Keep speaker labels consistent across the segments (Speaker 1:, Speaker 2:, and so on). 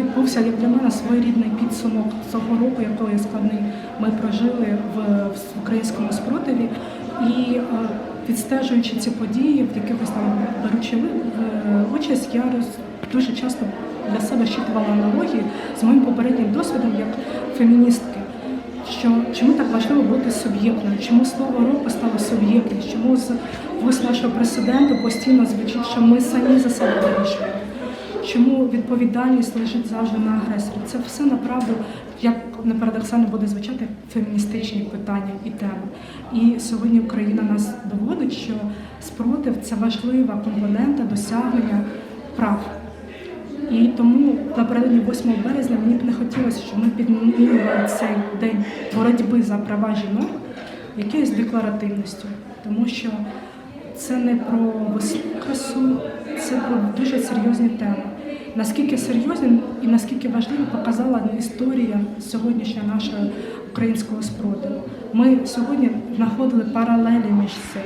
Speaker 1: Відбувся як для мене своєрідний підсумок цього року, який складний ми прожили в, українському спротиві. І е, відстежуючи ці події, в якихось там беручи е, участь, я дуже часто для себе щитувала аналогії з моїм попереднім досвідом як феміністки. Що чому так важливо бути суб'єктною? Чому слово року стало суб'єктність? Чому з вуст нашого президента постійно звучить, що ми самі за себе вирішуємо? Чому відповідальність лежить завжди на агресорі? Це все направду, як не парадоксально буде звучати, феміністичні питання і теми. І сьогодні Україна нас доводить, що спротив це важлива компонента досягнення прав. І тому напередодні 8 березня мені б не хотілося, щоб ми підмінювали цей день боротьби за права жінок якоюсь декларативністю, тому що це не про красу, це про дуже серйозні теми. Наскільки серйозні і наскільки важливо показала історія сьогоднішня нашого українського спротиву. Ми сьогодні знаходили паралелі між цим.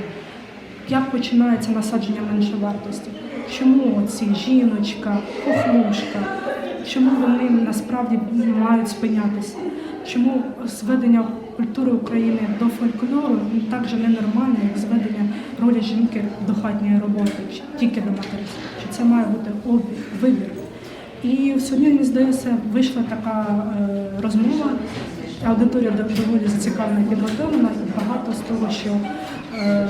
Speaker 1: Як починається насадження меншовартості? Чому ці жіночка, хохлушка, чому вони насправді мають спинятися? Чому зведення культури України до фольклору так же ненормальне, як зведення ролі жінки до хатньої роботи, тільки до материнства? Чи це має бути обі- вибір? І сьогодні, мені здається, вийшла така е, розмова. Аудиторія доволі зацікавлена і підготовлена, і багато з того, що е,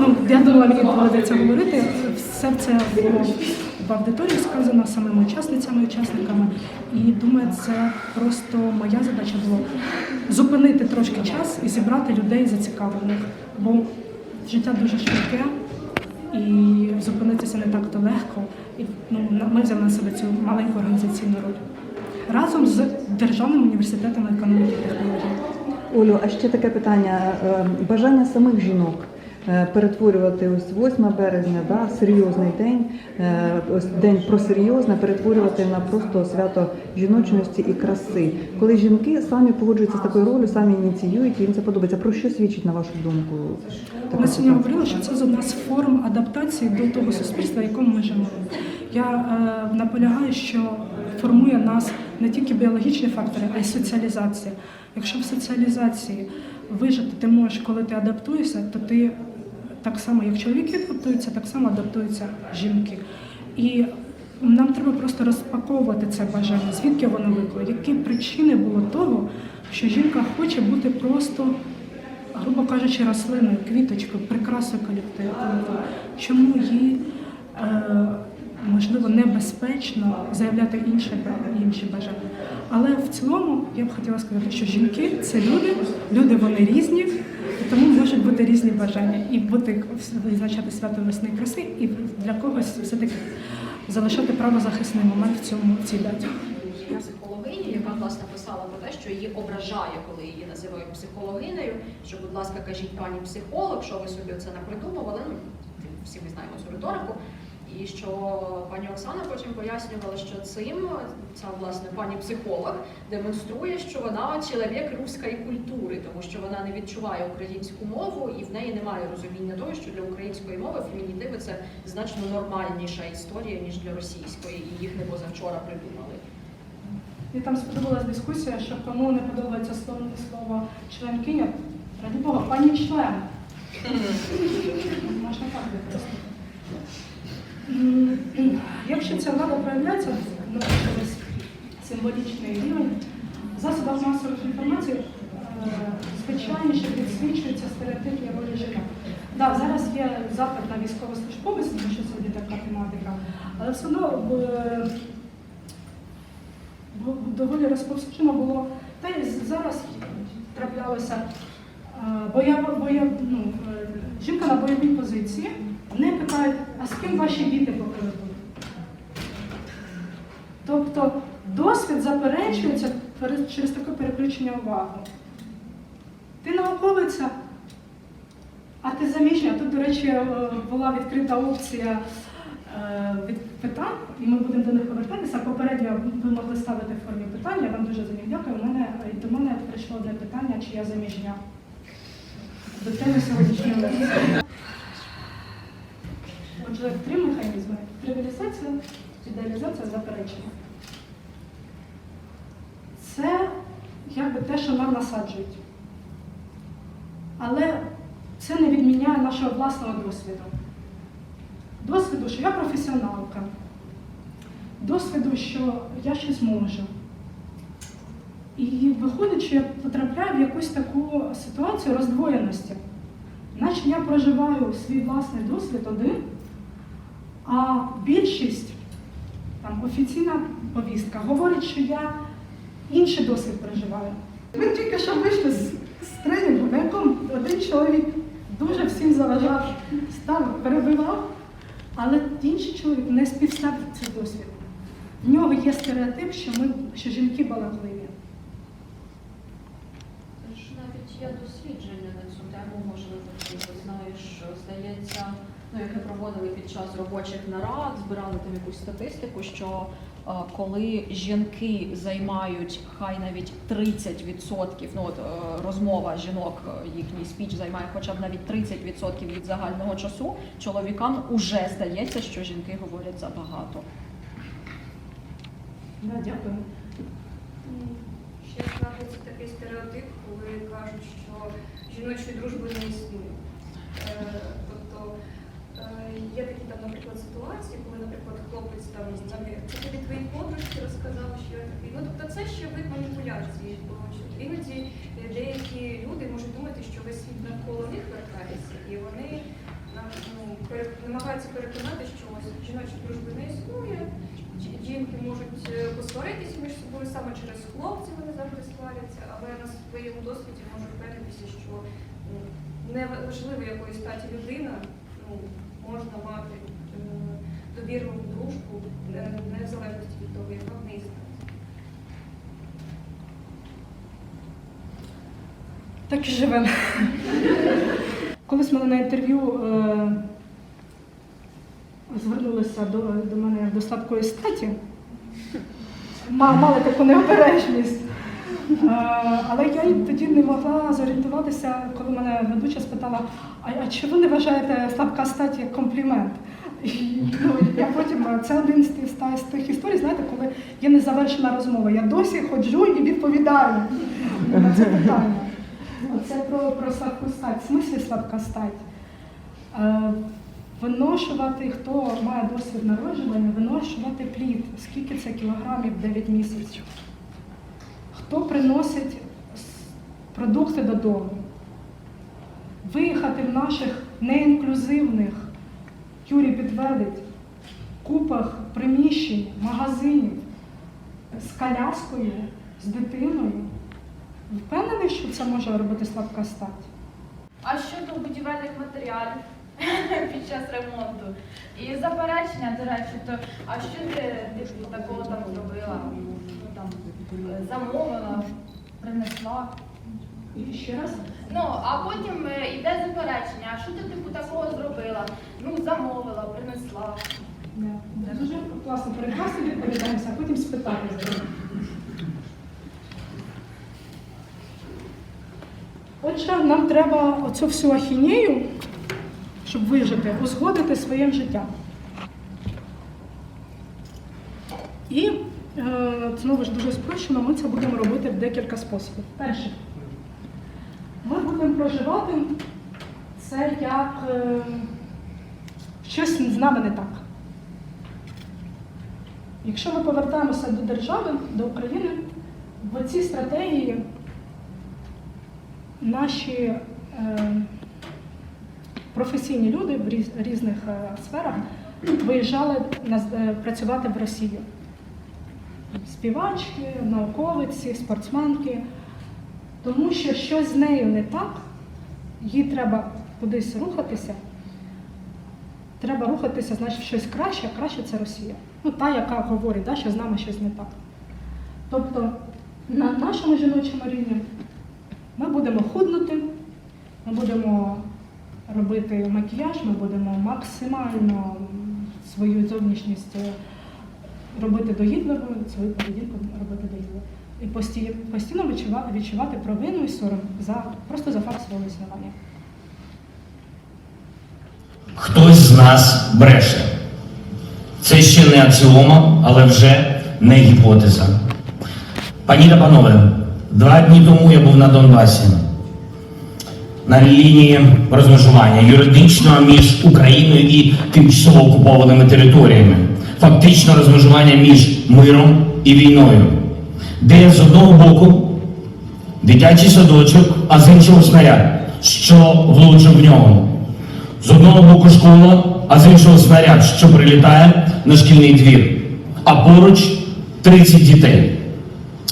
Speaker 1: ну, я думала, мені доведеться говорити. Все це було в аудиторії сказано самими учасницями, учасниками. І думаю, це просто моя задача була зупинити трошки час і зібрати людей зацікавлених. Бо життя дуже швидке і зупинитися не так то легко. І ну, ми взяли на себе цю маленьку організаційну роль разом з Державним університетом економіки і технологій.
Speaker 2: Олю, а ще таке питання. Е, Бажання самих жінок перетворювати ось 8 березня, да, серйозний день, е, ось день про серйозне, перетворювати на просто свято жіночності і краси. Коли жінки самі погоджуються з такою ролью, самі ініціюють, і їм це подобається. Про що свідчить на вашу думку?
Speaker 1: Ми сьогодні говорили, що це з одна з форм адаптації до того суспільства, в якому ми живемо. Я е, наполягаю, що формує нас не тільки біологічні фактори, а й соціалізація. Якщо в соціалізації вижити ти можеш, коли ти адаптуєшся, то ти так само, як чоловіки адаптуються, так само адаптуються жінки. І нам треба просто розпаковувати це бажання, звідки воно виникло, які причини було того, що жінка хоче бути просто грубо кажучи, рослиною, квіточкою, прикрасою колективу. Чому їй е, можливо небезпечно заявляти інші, інші бажання? Але в цілому я б хотіла сказати, що жінки це люди, люди вони різні, тому можуть бути різні бажання і бути визначати свято весни краси, і для когось все-таки залишати правозахисний момент в цьому в цій даті.
Speaker 3: психологині, яка власне писала про те, що її ображає, коли її називають психологинею. Що, будь ласка, кажіть пані психолог, що ви собі це напридумували. Ну всі ми знаємо цю риторику. І що пані Оксана потім пояснювала, що цим ця власне пані психолог демонструє, що вона чоловік руської культури, тому що вона не відчуває українську мову і в неї немає розуміння того, що для української мови фемінітиви це значно нормальніша історія ніж для російської, і їх не позавчора придумали.
Speaker 1: І там сподобалась дискусія, що кому не подобається слово, слово членкиня, раді Бога, пані член. Можна так використати. Якщо ця влада проявляється на якийсь символічний рівень, в засобах масової інформації е, звичайніше підсвічується стереотипні ролі жінок. Так, зараз є запит на військовослужбовець, тому що сьогодні така тематика, але все одно е, доволі розповсюджено було. Та й зараз траплялося. е, Боя, боя, ну, жінка на бойовій позиції, не питають, а з ким ваші діти по? Тобто досвід заперечується через таке переключення уваги. Ти науковиця, а ти заміжня. Тут, до речі, е, була відкрита опція е, від питань, і ми будемо до них повертатися. Попередньо ви могли ставити в формі питання. Я вам дуже за них дякую. У мене і до мене прийшло одне питання, чи я заміжня. До теми сьогоднішнього. Отже, три механізми: тривіалізація, ідеалізація заперечення. Це якби те, що нам насаджують. Але це не відміняє нашого власного досвіду. Досвіду, що я професіоналка, досвіду, що я щось можу. І виходить, що я потрапляю в якусь таку ситуацію роздвоєності. Наче я проживаю свій власний досвід один, а більшість, там, офіційна повістка, говорить, що я інший досвід проживаю. Ми тільки що вийшли з, з тренінгу, на якому один чоловік дуже всім заважав, став, перебивав, але інший чоловік не співставив цей досвід. В нього є стереотип, що ми що жінки балакливі.
Speaker 3: Навіть є дослідження на цю тему, можливо, ти знаєш, здається, ну яке проводили під час робочих нарад, збирали там якусь статистику, що е, коли жінки займають хай навіть 30%, ну от е, розмова жінок, е, їхній спіч займає хоча б навіть 30% від загального часу, чоловікам уже здається, що жінки говорять забагато.
Speaker 1: Да, дякую.
Speaker 4: Ще складається такий стереотип, коли кажуть, що жіночої дружби не існує. Е, є такі там, наприклад, ситуації, коли, наприклад, хлопець там це тобі твої подружки розказали, що я такий. Ну тобто це ще вид маніпуляції. Бо іноді деякі люди можуть думати, що весь світ навколо них вертається, і вони на- ну, намагаються переконати, що ось жіночої дружби не існує. Жінки можуть е, посваритися між собою саме через хлопців, вони завжди сваряться, але на своєму досвіді можу впевнитися, що ну, неважливо якої статі людина, ну, можна мати е, довірливу дружбу, е, не в залежності від того, яка в неї стать.
Speaker 1: Так і живемо. Колись мене на інтерв'ю е, звернулися до, до мене до слабкої статі. Мали таку необережність. Але я тоді не могла зорієнтуватися, коли мене ведуча спитала, а, а чи ви не вважаєте слабка стать як комплімент? І, ну, я потім, це один з тих, з тих історій, знаєте, коли є незавершена розмова. Я досі ходжу і відповідаю на це питання. Оце про, про слабку стать. В смислі слабка стать. Е, виношувати, хто має досвід народжування, виношувати плід. Скільки це кілограмів 9 місяців? Хто приносить продукти додому? Виїхати в наших неінклюзивних, Юрій підтвердить, купах приміщень, магазинів з коляскою, з дитиною. Впевнений, що це може робити слабка стать?
Speaker 5: А щодо будівельних матеріалів під час ремонту? І заперечення, до речі, то а що ти такого там зробила? Ну, там, е, замовила, принесла.
Speaker 1: Ще раз.
Speaker 5: Ну, а потім е, йде заперечення, а що ти типу такого зробила? Ну, замовила, принесла.
Speaker 1: Да. Дуже класно перекласти відповідаємося, а потім спитати. Отже, нам треба оцю всю ахінею, щоб вижити, узгодити своїм життям. І е, знову ж дуже спрощено, ми це будемо робити в декілька способів. Перше, будемо проживати це як е, щось з нами не так. Якщо ми повертаємося до держави, до України, в цій стратегії наші е, професійні люди в різ- різних е, сферах виїжджали працювати в Росію. Співачки, науковиці, спортсменки. Тому що щось з нею не так, їй треба кудись рухатися. Треба рухатися, значить, щось краще, а краще це Росія. Ну, та, яка говорить, да, що з нами щось не так. Тобто на нашому жіночому рівні ми будемо худнути, ми будемо робити макіяж, ми будемо максимально свою зовнішність е, робити догідливою, свою поведінку робити догідливою. І постійно, відчувати, відчувати провину і сором за, просто за факт свого існування.
Speaker 6: Хтось з нас бреше. Це ще не аксіома, але вже не гіпотеза. Пані та панове, два дні тому я був на Донбасі. На лінії розмежування юридично між Україною і тимчасово окупованими територіями. Фактично розмежування між миром і війною, де з одного боку дитячий садочок, а з іншого снаряд, що влучив в нього. З одного боку школа, а з іншого снаряд, що прилітає на шкільний двір. А поруч 30 дітей,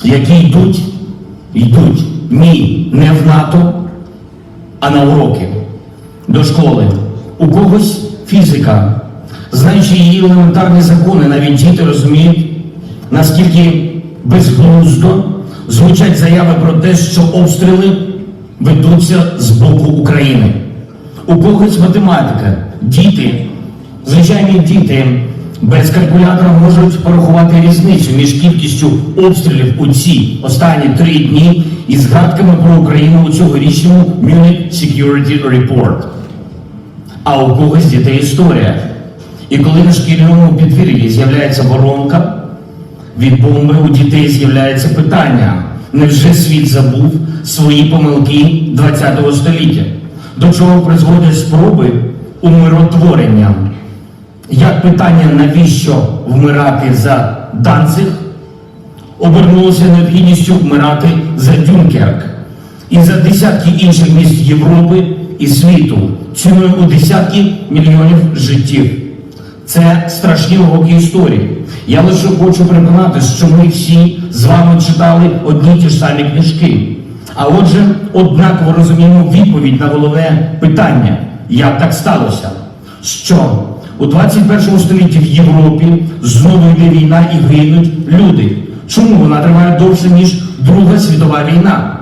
Speaker 6: які йдуть, йдуть ні, не в НАТО, а на уроки до школи. У когось фізика. Знаючи її елементарні закони, навіть діти розуміють, наскільки безглуздо звучать заяви про те, що обстріли ведуться з боку України. У когось математика. Діти, звичайні діти, без калькулятора можуть порахувати різницю між кількістю обстрілів у ці останні три дні і згадками про Україну у цьогорічному Munich Security Report. А у когось дітей історія. І коли на шкільному підвір'ї з'являється воронка, від бомби у дітей з'являється питання: невже світ забув свої помилки ХХ століття? До чого призводять спроби умиротворення? Як питання, навіщо вмирати за Данциг, обернулося необхідністю вмирати за Дюнкерк і за десятки інших міст Європи і світу, ціною у десятки мільйонів життів. Це страшні уроки історії. Я лише хочу переконати, що ми всі з вами читали одні ті ж самі книжки. А отже, однаково розуміємо відповідь на головне питання, як так сталося, що у 21 столітті в Європі знову йде війна і гинуть люди. Чому вона триває довше, ніж Друга світова війна?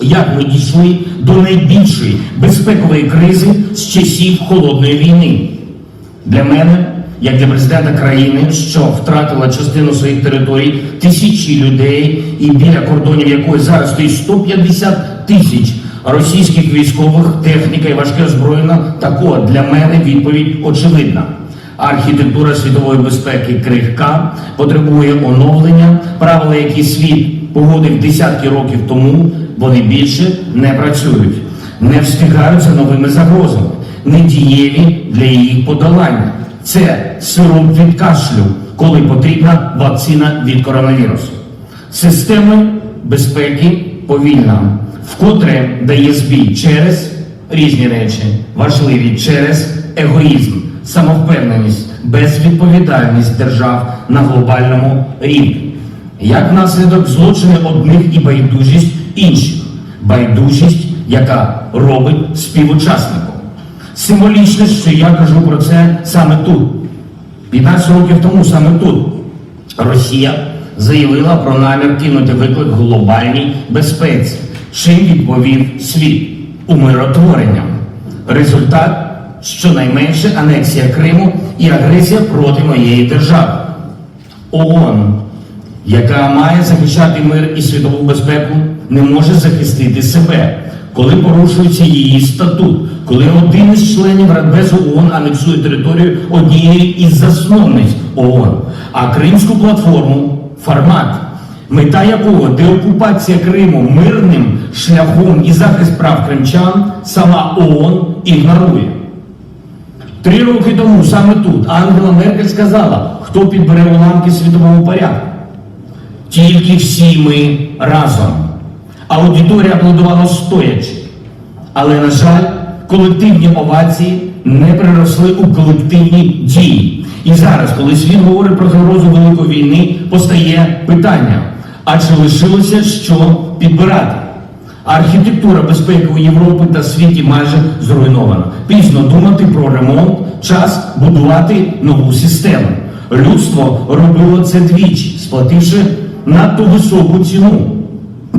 Speaker 6: Як ми дійшли до найбільшої безпекової кризи з часів холодної війни? Для мене, як для президента країни, що втратила частину своїх територій, тисячі людей, і біля кордонів якої зараз стоїть 150 тисяч російських військових, техніка і важке озброєння, так от для мене відповідь очевидна. Архітектура світової безпеки крихка потребує оновлення, правила, які світ погодив десятки років тому, вони більше не працюють, не встигають за новими загрозами, не дієві для їх подолання. Це сироп від кашлю, коли потрібна вакцина від коронавірусу. Системи безпеки повільна, вкотре дає збій через різні речі, важливі через егоїзм, самовпевненість, безвідповідальність держав на глобальному рівні. Як наслідок злочини одних і байдужість інших, байдужість, яка робить співучасником. Символічно, що я кажу про це саме тут. 15 років тому саме тут Росія заявила про намір кинути виклик глобальній безпеці, чим відповів світ умиротворенням. Результат щонайменше анексія Криму і агресія проти моєї держави. ООН, яка має захищати мир і світову безпеку, не може захистити себе, коли порушується її статут, коли один із членів Радбезу ООН анексує територію однієї із засновниць ООН, а Кримську платформу формат, мета якого деокупація Криму мирним шляхом і захист прав кримчан, сама ООН ігнорує. Три роки тому саме тут Ангела Меркель сказала, хто підбере уламки світового порядку. Тільки всі ми разом. Аудиторія аплодувала стоячи. Але, на жаль, колективні овації не переросли у колективні дії. І зараз, коли світ говорить про загрозу великої війни, постає питання: а чи лишилося що підбирати? Архітектура безпеки у Європі та світі майже зруйнована. Пізно думати про ремонт, час будувати нову систему. Людство робило це двічі, сплативши надто високу ціну.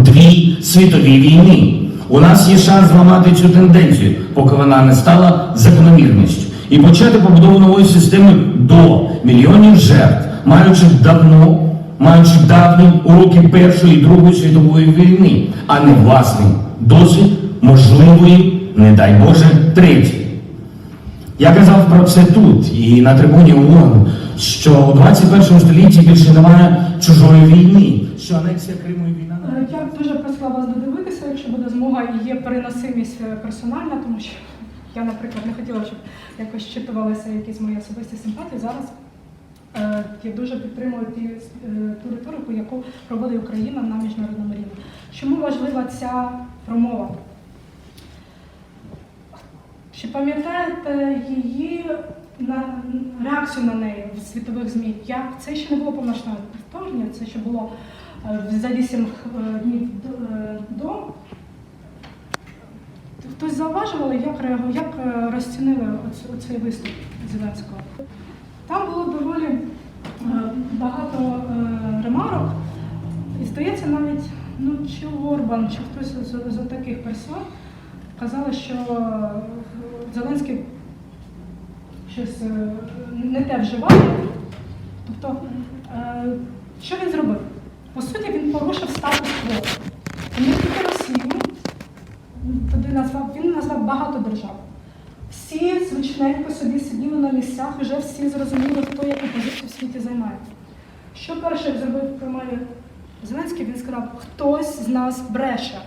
Speaker 6: Дві світові війни. У нас є шанс зламати цю тенденцію, поки вона не стала закономірністю, і почати побудову нової системи до мільйонів жертв, маючи давно, маючи давні уроки Першої і Другої світової війни, а не власний досвід можливої, не дай Боже, третьої. Я казав про це тут і на трибуні ООН, що у 21 столітті більше немає чужої війни, що анексія Криму і війна на
Speaker 1: Е, Я дуже просила вас додивитися, якщо буде змога і є переносимість е, персональна, тому що я, наприклад, не хотіла, щоб якось щитувалися якісь мої особисті симпатії. Зараз е, я дуже підтримую ту риторику, яку проводить Україна на міжнародному рівні. Чому важлива ця промова? Чи пам'ятаєте її на реакцію на неї в світових ЗМІ? Як це ще не було повноштабне вторгнення, це ще було за 8 е, днів до- е. Хтось зауважували, як реагу- як е, розцінили оцей виступ Зеленського? Там було доволі е, багато е, ремарок, і здається, навіть ну, чи Орбан, чи хтось з, з таких персон казали, що е, Зеленський щось е, не те вживає. Тобто, е, що він зробив? По суті, він порушив статус-кво. Він тільки Росію, туди назвав, він назвав багато держав. Всі звичненько собі сиділи на місцях, вже всі зрозуміли, хто яку позицію в світі займає. Що перше зробив промові Зеленський? Він сказав, хтось з нас бреше.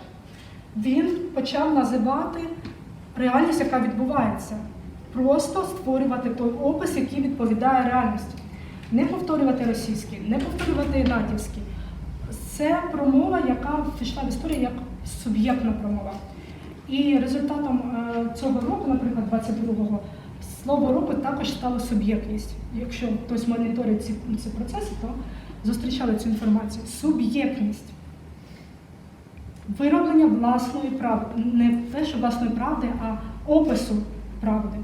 Speaker 1: Він почав називати реальність, яка відбувається. Просто створювати той опис, який відповідає реальності. Не повторювати російський, не повторювати натівський. Це промова, яка пішла в історію як суб'єктна промова. І результатом е, цього року, наприклад, 22-го, слово року також стало суб'єктність. Якщо хтось моніторить ці, ці процеси, то зустрічали цю інформацію. Суб'єктність. Вироблення власної правди. Не те, що власної правди, а опису правди.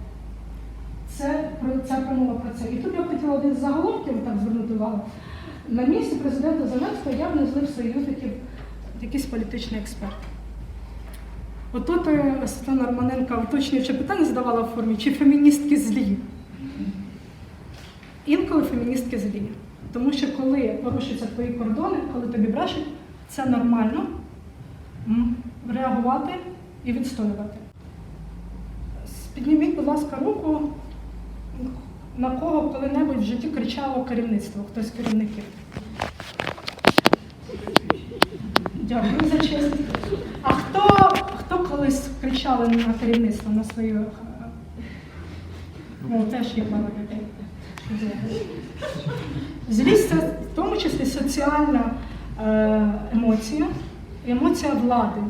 Speaker 1: Це ця промова про це. І тут я хотіла один з заголовків так звернути увагу. На місці президента Зеленського я внесли в союзників якийсь політичний експерт. Отут е, Світлана Романенка уточнююче питання задавала в формі, чи феміністки злі. Інколи феміністки злі. Тому що коли порушуються твої кордони, коли тобі брешуть, це нормально реагувати і відстоювати. Підніміть, будь ласка, руку, на кого коли-небудь в житті кричало керівництво, хтось з керівників. Дякую за честь. А хто, хто колись кричали на керівництво на свою. е, Ну, теж є пара людей. Злість це в тому числі соціальна е, емоція, емоція влади.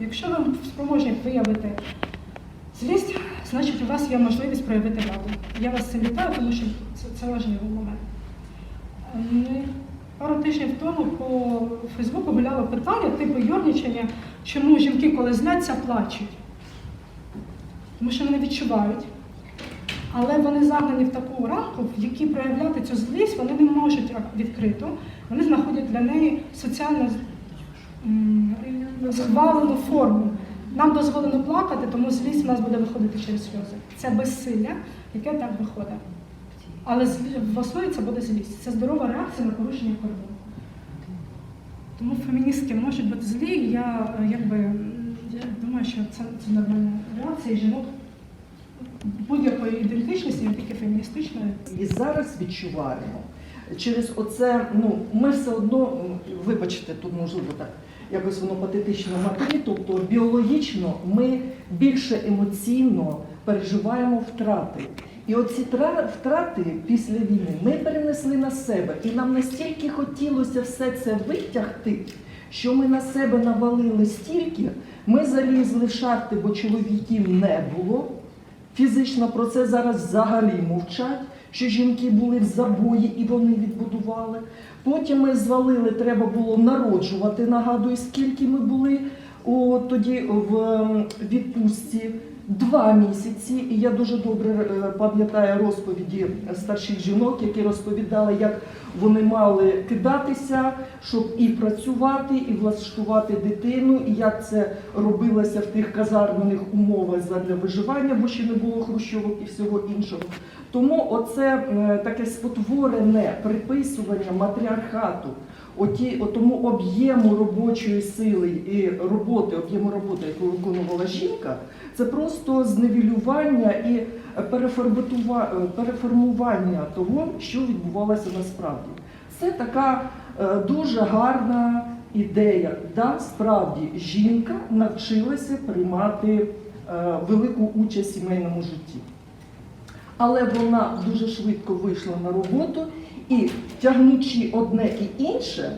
Speaker 1: Якщо ви спроможні виявити злість, значить у вас є можливість проявити владу. Я вас цим вітаю, тому що це, це важливий момент. Е, Пару тижнів тому по Фейсбуку гуляло питання типу йорнічення, чому жінки, коли зляться, плачуть. Тому що вони відчувають. Але вони загнані в таку рамку, в якій проявляти цю злість вони не можуть відкрито. Вони знаходять для неї соціально схвалену форму. Нам дозволено плакати, тому злість у нас буде виходити через сльози. Це безсилля, яке так виходить. Але в основі це буде злість. Це здорова реакція на порушення кордону. Тому феміністки можуть бути злі. Я е, якби я думаю, що це, це нормальна реакція жінок будь-якої ідентичності, не тільки феміністичної.
Speaker 7: І зараз відчуваємо через оце, ну ми все одно, вибачте, тут можливо так, якось воно патетично матері, тобто біологічно ми більше емоційно переживаємо втрати. І оці втрати після війни ми перенесли на себе. І нам настільки хотілося все це витягти, що ми на себе навалили стільки, ми залізли в шахти, бо чоловіків не було. Фізично про це зараз взагалі мовчать, що жінки були в забої і вони відбудували. Потім ми звалили, треба було народжувати. Нагадую, скільки ми були о, тоді в відпустці. Два місяці, і я дуже добре е, пам'ятаю розповіді старших жінок, які розповідали, як вони мали кидатися, щоб і працювати, і влаштувати дитину, і як це робилося в тих казармених умовах для виживання, бо ще не було хрущовок і всього іншого. Тому оце е, таке спотворене приписування матріархату оті, тому об'єму робочої сили і роботи, об'єму роботи, яку виконувала жінка, це просто зневілювання і переформування того, що відбувалося насправді. Це така е, дуже гарна ідея. Да, справді жінка навчилася приймати е, велику участь в сімейному житті. Але вона дуже швидко вийшла на роботу і, тягнучи одне і інше,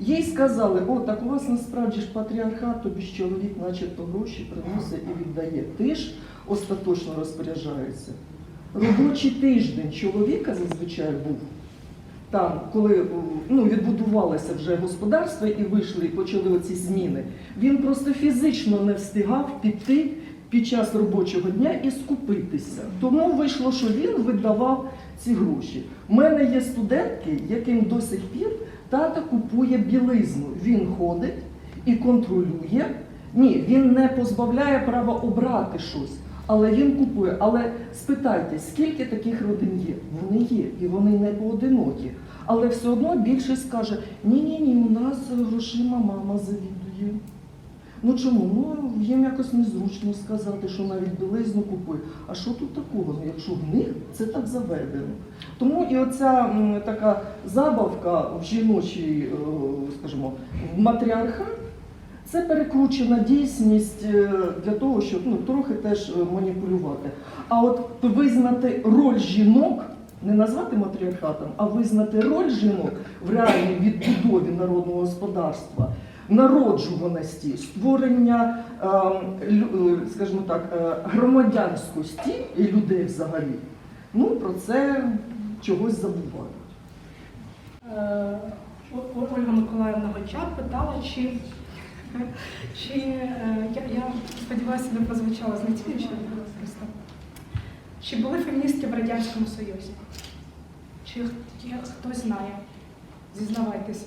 Speaker 7: їй сказали, о, так у вас насправді ж патріархат, тобі ж чоловік начебто гроші приносить і віддає. Ти ж остаточно розпоряджаєшся. Робочий тиждень чоловіка зазвичай був там, коли ну, відбудувалося вже господарство і вийшли, і почали оці зміни, він просто фізично не встигав піти під час робочого дня і скупитися. Тому вийшло, що він видавав ці гроші. У мене є студентки, яким до сих пір тата купує білизну. Він ходить і контролює. Ні, він не позбавляє права обрати щось. Але він купує. Але спитайте, скільки таких родин є? Вони є, і вони не поодинокі. Але все одно більшість каже: ні, ні, ні, у нас грошима мама завідує. Ну чому? Ну їм якось незручно сказати, що навіть білизну купує. А що тут такого? Ну, якщо в них це так заведено. Тому і оця м, така забавка в жіночій, е, скажімо, в матріархат, це перекручена дійсність е, для того, щоб ну, трохи теж е, маніпулювати. А от визнати роль жінок, не назвати матріархатом, а визнати роль жінок в реальній відбудові народного господарства, народжуваності, створення, е, лю- е, скажімо так, е, громадянськості і людей взагалі. Ну про це чогось забувають.
Speaker 1: Е, Ольга Миколаївна Гончар питала, чи, чи я, я сподіваюся, не прозвучала знецінююче просто. Чи були феміністки в Радянському Союзі? Чи хтось знає? Зізнавайтесь.